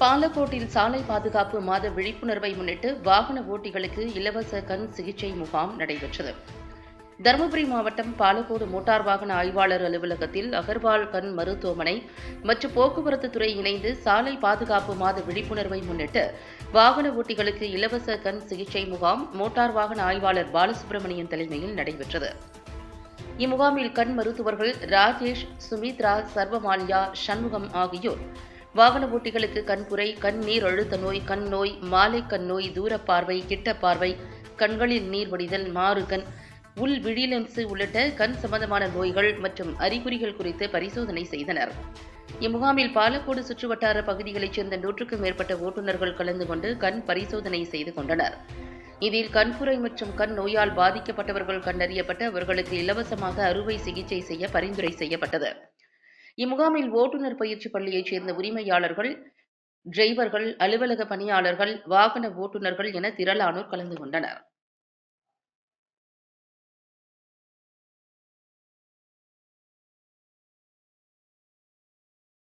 பாலக்கோட்டில் சாலை பாதுகாப்பு மாத விழிப்புணர்வை முன்னிட்டு வாகன ஓட்டிகளுக்கு இலவச கண் சிகிச்சை முகாம் நடைபெற்றது. தருமபுரி மாவட்டம் பாலக்கோடு மோட்டார் வாகன ஆய்வாளர் அலுவலகத்தில் அகர்வால் கண் மருத்துவமனை மற்றும் போக்குவரத்து துறை இணைந்து சாலை பாதுகாப்பு மாத விழிப்புணர்வை முன்னிட்டு வாகன ஓட்டிகளுக்கு இலவச கண் சிகிச்சை முகாம் மோட்டார் வாகன ஆய்வாளர் பாலசுப்ரமணியன் தலைமையில் நடைபெற்றது. இம்முகாமில் கண் மருத்துவர்கள் ராஜேஷ் சுமித்ரா சர்வமாலியா சண்முகம் ஆகியோர் வாகன ஓட்டிகளுக்கு கண்புரை கண் நீர் அழுத்த நோய் கண் நோய் மாலை கண் நோய் தூரப்பார்வை கிட்ட பார்வை கண்களில் நீர் வடிதல் மாறுகண் உள் விழிலென்சு உள்ளிட்ட கண் சம்பந்தமான நோய்கள் மற்றும் அறிகுறிகள் குறித்து பரிசோதனை செய்தனர். இம்முகாமில் பாலக்கோடு சுற்றுவட்டார பகுதிகளைச் சேர்ந்த நூற்றுக்கும் மேற்பட்ட ஓட்டுநர்கள் கலந்து கொண்டு கண் பரிசோதனை செய்து கொண்டனர். இதில் கண்புரை மற்றும் கண் நோயால் பாதிக்கப்பட்டவர்கள் கண்டறியப்பட்டு அவர்களுக்கு இலவசமாக அறுவை சிகிச்சை செய்ய பரிந்துரை செய்யப்பட்டது. இம்முகாமில் ஓட்டுநர் பயிற்சி பள்ளியைச் சேர்ந்த உரிமையாளர்கள் டிரைவர்கள் அலுவலக பணியாளர்கள் வாகன ஓட்டுநர்கள் என திரளானோர் கலந்து கொண்டனர்.